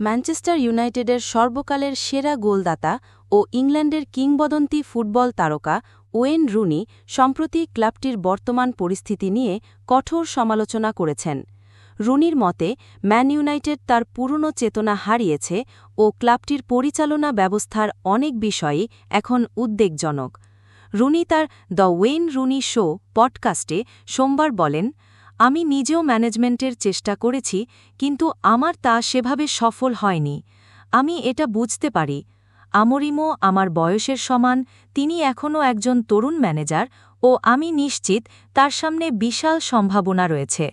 Manchester ইউনাইটেডের সর্বকালের সেরা গোলদাতা ও ইংল্যান্ডের কিংবদন্তি ফুটবল তারকা ওয়েন রুনি সম্প্রতি ক্লাবটির বর্তমান পরিস্থিতি নিয়ে কঠোর সমালোচনা করেছেন। রুনির মতে, ম্যান ইউনাইটেড তার পুরনো চেতনা হারিয়েছে ও ক্লাবটির পরিচালনা ব্যবস্থার অনেক বিষয়ই এখন উদ্বেগজনক। রুনি তার দ্য ওয়েন রুনি শো পডকাস্টে সোমবার বলেন আমি নিজেও ম্যানেজমেন্টের চেষ্টা করেছি, কিন্তু আমার তা সেভাবে সফল হয়নি। আমি এটা বুঝতে পারি। আমরিমো আমার বয়সের সমান, তিনি এখনও একজন তরুণ ম্যানেজার ও আমি নিশ্চিত তার সামনে বিশাল সম্ভাবনা রয়েছে।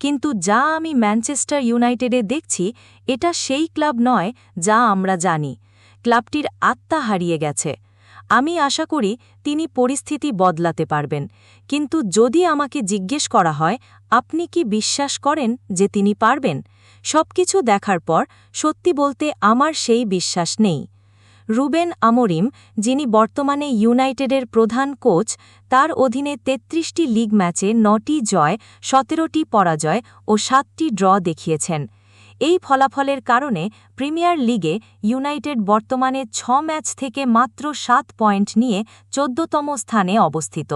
কিন্তু যা আমি ম্যানচেস্টার ইউনাইটেডে দেখছি, এটা সেই ক্লাব নয় যা আমরা জানি। ক্লাবটির আত্মা হারিয়ে গেছে। আমি আশা করি তিনি পরিস্থিতি বদলাতে পারবেন। কিন্তু যদি আমাকে জিজ্ঞেস করা হয়, আপনি কি বিশ্বাস করেন যে তিনি পারবেন? সবকিছু দেখার পর সত্যি বলতে আমার সেই বিশ্বাস নেই। রুবেন আমরিম, যিনি বর্তমানে ইউনাইটেডের প্রধান কোচ, তার অধীনে ৩৩টি লিগ ম্যাচে নটি জয়, সতেরোটি পরাজয় ও সাতটি ড্র দেখিয়েছেন। এই ফলাফলের কারণে প্রিমিয়ার লিগে ইউনাইটেড বর্তমানে ছ ম্যাচ থেকে মাত্র সাত পয়েন্ট নিয়ে চোদ্দতম স্থানে অবস্থিত।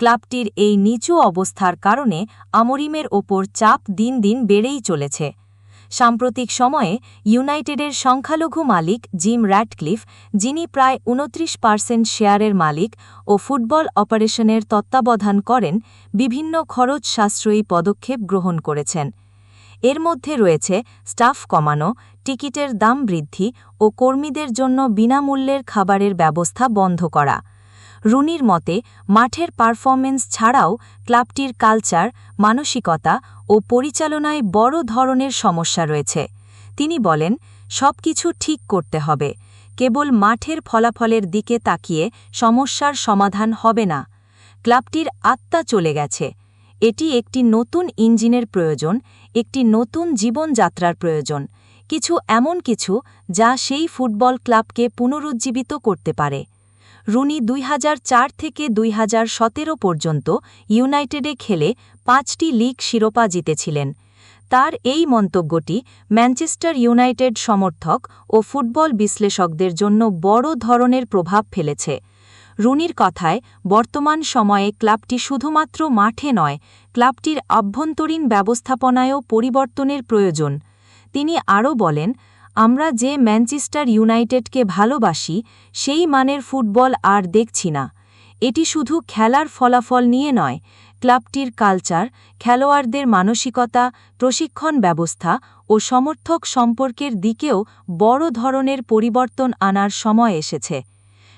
ক্লাবটির এই নিচু অবস্থার কারণে আমরিমের ওপর চাপ দিন দিন বেড়েই চলেছে। সাম্প্রতিক সময়ে ইউনাইটেডের সংখ্যালঘু মালিক জিম র্যাটক্লিফ যিনি প্রায় উনত্রিশ পার্সেন্ট শেয়ারের মালিক ও ফুটবল অপারেশনের তত্ত্বাবধান করেন, বিভিন্ন খরচ সাশ্রয়ী পদক্ষেপ গ্রহণ করেছেন। এর মধ্যে রয়েছে স্টাফ কমানো, টিকিটের দাম বৃদ্ধি ও কর্মীদের জন্য বিনামূল্যের খাবারের ব্যবস্থা বন্ধ করা। রুনির মতে, মাঠের পারফরমেন্স ছাড়াও ক্লাবটির কালচার, মানসিকতা ও পরিচালনায় বড় ধরনের সমস্যা রয়েছে। তিনি বলেন সব কিছু ঠিক করতে হবে। কেবল মাঠের ফলাফলের দিকে তাকিয়ে সমস্যার সমাধান হবে না। ক্লাবটির আত্মা চলে গেছে। এটি একটি নতুন ইঞ্জিনের প্রয়োজন, একটি নতুন জীবনযাত্রার প্রয়োজন, কিছু এমন কিছু যা সেই ফুটবল ক্লাবকে পুনরুজ্জীবিত করতে পারে। রুনি দুই হাজার চার থেকে দুই হাজার সতেরো পর্যন্ত ইউনাইটেডে খেলে পাঁচটি লিগ শিরোপা জিতেছিলেন। তার এই মন্তব্যটি ম্যানচেস্টার ইউনাইটেড সমর্থক ও ফুটবল বিশ্লেষকদের জন্য বড় ধরনের প্রভাব ফেলেছে। রুনির কথায়, বর্তমান সময়ে ক্লাবটি শুধুমাত্র মাঠে নয়, ক্লাবটির আভ্যন্তরীণ ব্যবস্থাপনায়ও পরিবর্তনের প্রয়োজন। তিনি আরও বলেন, আমরা যে ম্যানচেস্টার ইউনাইটেডকে ভালোবাসি, সেই মানের ফুটবল আর দেখছি না। এটি শুধু খেলার ফলাফল নিয়ে নয়, ক্লাবটির কালচার, খেলোয়াড়দের মানসিকতা, প্রশিক্ষণ ব্যবস্থা ও সমর্থক সম্পর্কের দিকেও বড় ধরনের পরিবর্তন আনার সময় এসেছে।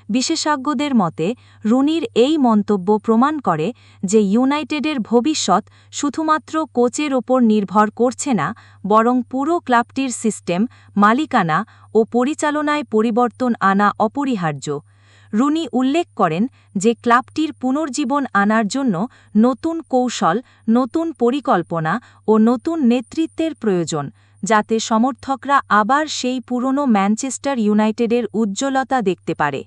বিশেষজ্ঞদের মতে, রুনির এই মন্তব্য প্রমাণ করে যে ইউনাইটেডের ভবিষ্যৎ শুধুমাত্র কোচের ওপর নির্ভর করছে না, বরং পুরো ক্লাবটির সিস্টেম, মালিকানা ও পরিচালনায় পরিবর্তন আনা অপরিহার্য। রুনি উল্লেখ করেন যে ক্লাবটির পুনর্জীবন আনার জন্য নতুন কৌশল, নতুন পরিকল্পনা ও নতুন নেতৃত্বের প্রয়োজন, যাতে সমর্থকরা আবার সেই পুরনো ম্যানচেস্টার ইউনাইটেডের উজ্জ্বলতা দেখতে পারে।